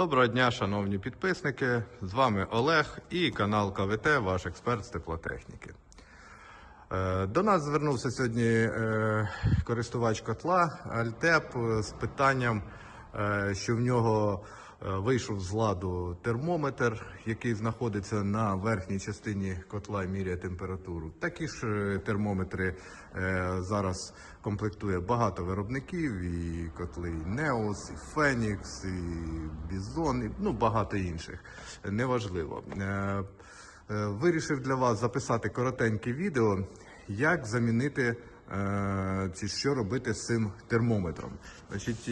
Доброго дня, шановні підписники. З вами Олег і канал КВТ, ваш експерт з теплотехніки. Е, До нас звернувся сьогодні е, користувач котла Альтеп з питанням, е, що в нього вийшов з ладу термометр, який знаходиться на верхній частині котла і міряє температуру. Такі ж термометри зараз комплектує багато виробників, і котли і Неос, і Фенікс, і Бізон, і ну, багато інших. Неважливо. Е, Е, Вирішив для вас записати коротеньке відео, як замінити е, чи що робити з цим термометром. Значить,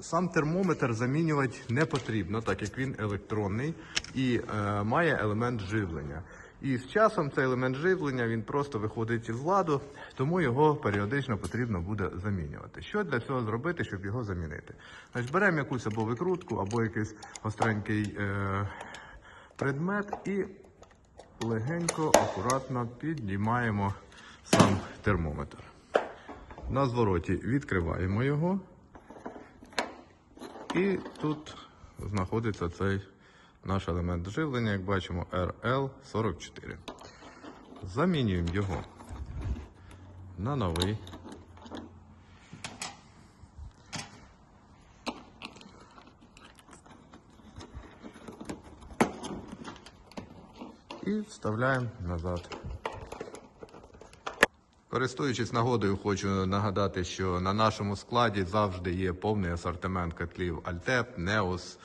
сам термометр замінювати не потрібно, так як він електронний і має елемент живлення. І з часом цей елемент живлення він просто виходить із ладу, тому його періодично потрібно буде замінювати. Що для цього зробити, щоб його замінити? Значить, беремо якусь або викрутку, або якийсь гостренький е, предмет і легенько, акуратно піднімаємо сам термометр. На звороті відкриваємо його. І тут знаходиться цей наш елемент живлення, як бачимо, RL44. Замінюємо його на новий. і вставляємо назад. Користуючись нагодою, хочу нагадати, що на нашому складі завжди є повний асортимент котлів Альтеп, Неос,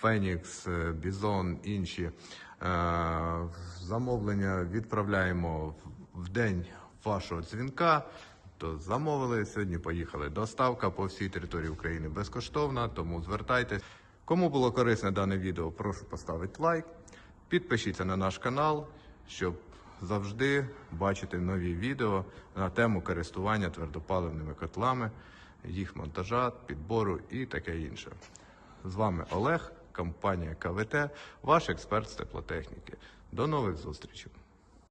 Фенікс, е, Бізон, інші. Е, Замовлення відправляємо в- день вашого дзвінка. То замовили сьогодні. Поїхали. Доставка по всій території України безкоштовна, тому звертайтесь. Кому було корисне дане відео, прошу поставити лайк. Підпишіться на наш канал, щоб завжди бачити нові відео на тему користування твердопаливними котлами, їх монтажа, підбору і таке інше. З вами Олег, компанія КВТ, ваш експерт з теплотехніки. До нових зустрічей!